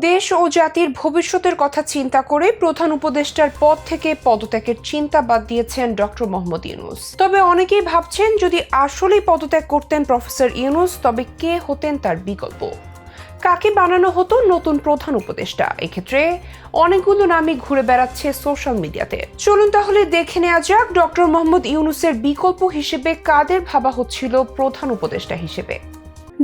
দেশ ও জাতির ভবিষ্যতের কথা চিন্তা করে প্রধান উপদেষ্টার পদ থেকে পদত্যাগের চিন্তা বাদ দিয়েছেন ডক্টর মোহাম্মদ ইউনুস। তবে অনেকেই ভাবছেন, যদি আসলেই পদত্যাগ করতেন প্রফেসর ইউনুস, তবে কে হতেন তার বিকল্প? কাকে বানানো হতো নতুন প্রধান উপদেষ্টা? এক্ষেত্রে অনেকগুলো নামই ঘুরে বেড়াচ্ছে সোশ্যাল মিডিয়াতে। চলুন তাহলে দেখে নেওয়া যাক, ডক্টর মোহাম্মদ ইউনুসের বিকল্প হিসেবে কাদের ভাবা হচ্ছিল প্রধান উপদেষ্টা হিসেবে।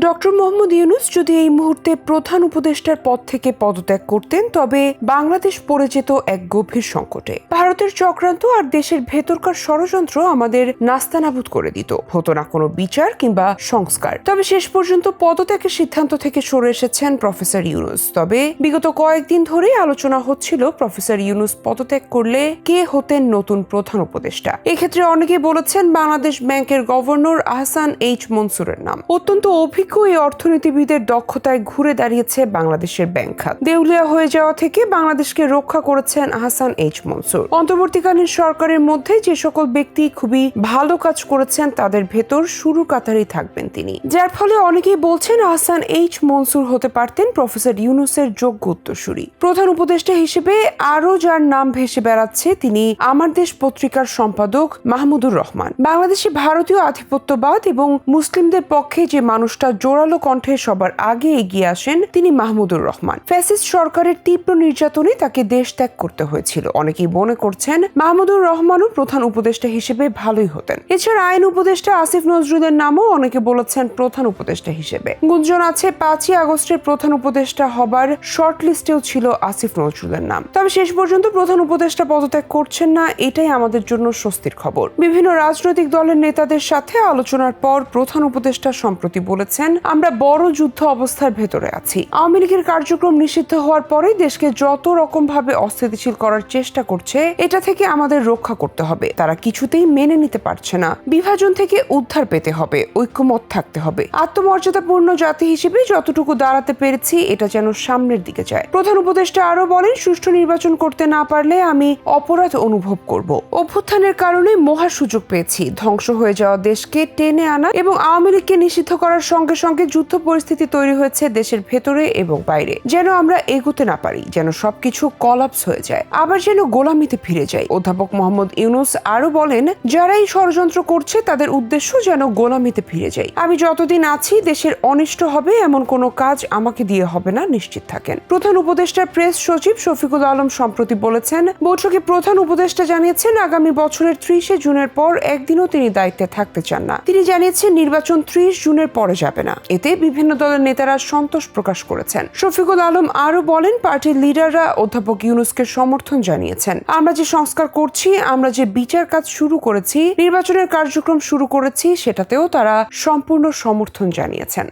ডক্টর মোহাম্মদ ইউনুস যদি এই মুহূর্তে প্রধান উপদেষ্টার পদ থেকে পদত্যাগ করতেন, তবে বাংলাদেশ পড়ে যেত এক গভীর সংকটে। ভারতের চক্রান্ত আর দেশের ভেতরকার ষড়যন্ত্র আমাদের নাস্তানাবুদ করে দিত। হতো না কোনো বিচার কিংবা সংস্কার। তবে শেষ পর্যন্ত পদত্যাগের সিদ্ধান্ত থেকে সরে এসেছেন প্রফেসর ইউনুস। তবে বিগত কয়েকদিন ধরেই আলোচনা হচ্ছিল, প্রফেসর ইউনুস পদত্যাগ করলে কে হতেন নতুন প্রধান উপদেষ্টা? এক্ষেত্রে অনেকে বলেছেন, বাংলাদেশ ব্যাংকের গভর্নর আহসান এইচ মনসুরের নাম। অত্যন্ত অভিজ্ঞ এই অর্থনীতিবিদের দক্ষতায় ঘুরে দাঁড়িয়েছে বাংলাদেশের ব্যাংক খাত। দেউলিয়া হয়ে যাওয়া থেকে বাংলাদেশকে রক্ষা করেছেন আহসান এইচ মনসুর। অন্তর্বর্তীকালীন সরকারের মধ্যে যে সকল ব্যক্তি খুবই ভালো কাজ করেছেন, তাদের ভেতর শুরু কাতারেই থাকবেন তিনি। যার ফলে অনেকেই বলছেন আহসান এইচ মনসুর হতে পারতেন প্রফেসর ইউনুসের যোগ্য উত্তরসূরি। প্রধান উপদেষ্টা হিসেবে আরও যার নাম ভেসে বেড়াচ্ছে তিনি আমার দেশ পত্রিকার সম্পাদক মাহমুদুর রহমান। বাংলাদেশে ভারতীয় আধিপত্যবাদ এবং মুসলিমদের পক্ষে যে মানুষটা জোরালো কণ্ঠে সবার আগে এগিয়ে আসেন তিনি মাহমুদুর রহমান। ফ্যাসিস্ট সরকারের তীব্র নির্যাতনে তাকে দেশ ত্যাগ করতে হয়েছিল। অনেকেই মনে করছেন মাহমুদুর রহমানও প্রধান উপদেষ্টা হিসেবে ভালোই হতেন। এছাড়া আইন উপদেষ্টা আসিফ নজরুলের নামও অনেকে বলেছেন প্রধান উপদেষ্টা হিসেবে। গুঞ্জন আছে, পাঁচই আগস্টের প্রধান উপদেষ্টা হবার শর্ট লিস্টেও ছিল আসিফ নজরুলের নাম। তবে শেষ পর্যন্ত প্রধান উপদেষ্টা পদত্যাগ করছেন না, এটাই আমাদের জন্য স্বস্তির খবর। বিভিন্ন রাজনৈতিক দলের নেতাদের সাথে আলোচনার পর প্রধান উপদেষ্টা সম্প্রতি বলেছেন আমরা বড় যুদ্ধ অবস্থার ভেতরে আছি। আওয়ামী লীগের কার্যক্রম নিষিদ্ধ হওয়ার পরেই দেশকে যত রকম ভাবে অস্থিতিশীল করার চেষ্টা করছে, এটা থেকে আমাদের রক্ষা করতে হবে। তারা কিছুতেই মেনে নিতে পারছে না। বিভাজন থেকে উদ্ধার পেতে হবে, ঐক্যমত থাকতে হবে। আত্মমর্যাদাপূর্ণ জাতি হিসেবে যতটুকু দাঁড়াতে পেরেছি, এটা যেন সামনের দিকে যায়। প্রধান উপদেষ্টা আরও বলেন, সুষ্ঠু নির্বাচন করতে না পারলে আমি অপরাধ অনুভব করব। অভ্যুত্থানের কারণে মহা সুযোগ পেয়েছি। ধ্বংস হয়ে যাওয়া দেশকে টেনে আনা এবং আওয়ামী লীগকে নিষিদ্ধ করার সঙ্গে সঙ্গে যুদ্ধ পরিস্থিতি তৈরি হয়েছে দেশের ভেতরে এবং বাইরে। যেন আমরা এগোতে না পারি, যেন সবকিছু কলাপস হয়ে যায়। আবার যেন গোলামিতে ফিরে যায় অধ্যাপক মোহাম্মদ ইউনুস আরও বলেন যারা এই ষড়যন্ত্র করছে, তাদের উদ্দেশ্য যেন গোলামিতে ফিরে যায় আমি যতদিন আছি, দেশের অনিষ্ট হবে, এমন কোনো কাজ আমাকে দিয়ে হবে না, নিশ্চিত থাকেন। প্রধান উপদেষ্টার প্রেস সচিব শফিকুল আলম সম্প্রতি বলেছেন, বৈঠকে প্রধান উপদেষ্টা জানিয়েছেন, আগামী বছরের ত্রিশে জুনের পর একদিনও তিনি দায়িত্বে থাকতে চান না। তিনি জানিয়েছেন, নির্বাচন ত্রিশ জুনের পরে যাবে। না। এতে বিভিন্ন দলের নেতারা সন্তোষ প্রকাশ করেছেন। শফিকুল আলম আরও বলেন, পার্টির লিডাররা অধ্যাপক ইউনুসকে সমর্থন জানিয়েছেন। আমরা যে সংস্কার করছি, আমরা যে বিচার কাজ শুরু করেছি, নির্বাচনের কার্যক্রম শুরু করেছি, সেটাতেও তারা সম্পূর্ণ সমর্থন জানিয়েছেন।